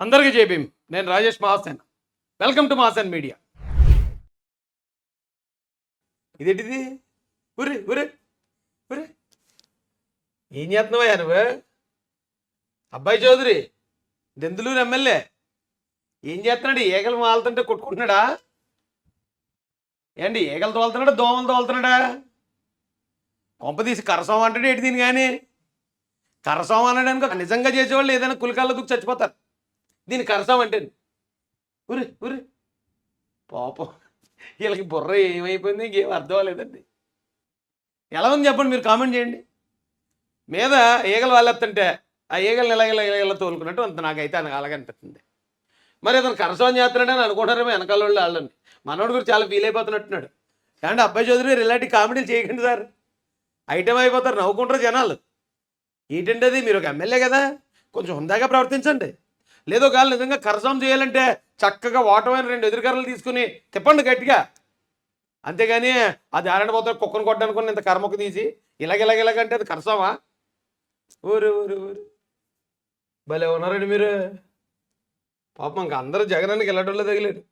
అందరికీ జై భీమ్. నేను Rajesh Mahasen. Welcome to Mahasen media. ఇదేంటిది? ఉరి ఉరి ఉరి ఏం చేస్తున్నావయ్యా నువ్వు? అబ్బాయి చౌదరి దెందులూరు ఎమ్మెల్యే. ఏం చేస్తున్నాడు? ఈగలు మాలుతుంటే కొట్టుకుంటున్నాడా? ఏంటి ఈగలు తోలుతున్నాడా? దోమలు తోలుతున్నాడా? కొంప తీసి కరసం అంటాడు ఏంటి దీని కానీ? కరసం అనడానికి నిజంగా చేసేవాళ్ళు ఏదైనా కులికాళ్ళ దూకి చచ్చిపోతారు. దీనికి కరసం అంటే ఉరి ఉరి పాపం. వీళ్ళకి బుర్ర ఏమైపోయింది? ఇంకేం అర్థం అవ్వలేదండి. ఎలా ఉంది చెప్పండి మీరు కామెంట్ చేయండి. మీద ఈగలు వాళ్ళెత్తంటే ఆ ఈగలు ఇలాగ ఇలా ఇలా తోలుకున్నట్టు అంత నాకైతే అనగా అలాగే అనిపిస్తుంది మరి అతను కరసం చేస్తున్నాడని అనుకుంటారేమో వెనకాల వాళ్ళు వాళ్ళని. మనోడు కూడా చాలా ఫీల్ అయిపోతున్నట్టున్నాడు. కానీ అబ్బాయి చౌదరి ఇలాంటి కామెడీలు చేయకండి సార్. ఐటమ్ అయిపోతారు నవ్వుకుంటారు జనాలు. ఏంటంటే అది? మీరు ఒక ఎమ్మెల్యే కదా. కొంచెం హుందాగా ప్రవర్తించండి. లేదో కాదు నిజంగా కరసం చేయాలంటే చక్కగా ఓటమైన రెండు ఎదురుకర్రలు తీసుకుని తిప్పండి గట్టిగా. అంతేగాని అది ఆరణ పోతే కుక్కను కొట్టనుకుని ఇంత కర్మకు తీసి ఇలాగ ఇలాగ ఇలాగంటే అది కరసమా ఊరు ఊరు ఊరు. భలే ఉన్నారండి మీరు. పాపం ఇంకా అందరూ జగనానికి వెళ్ళడంలో తగిలేరు.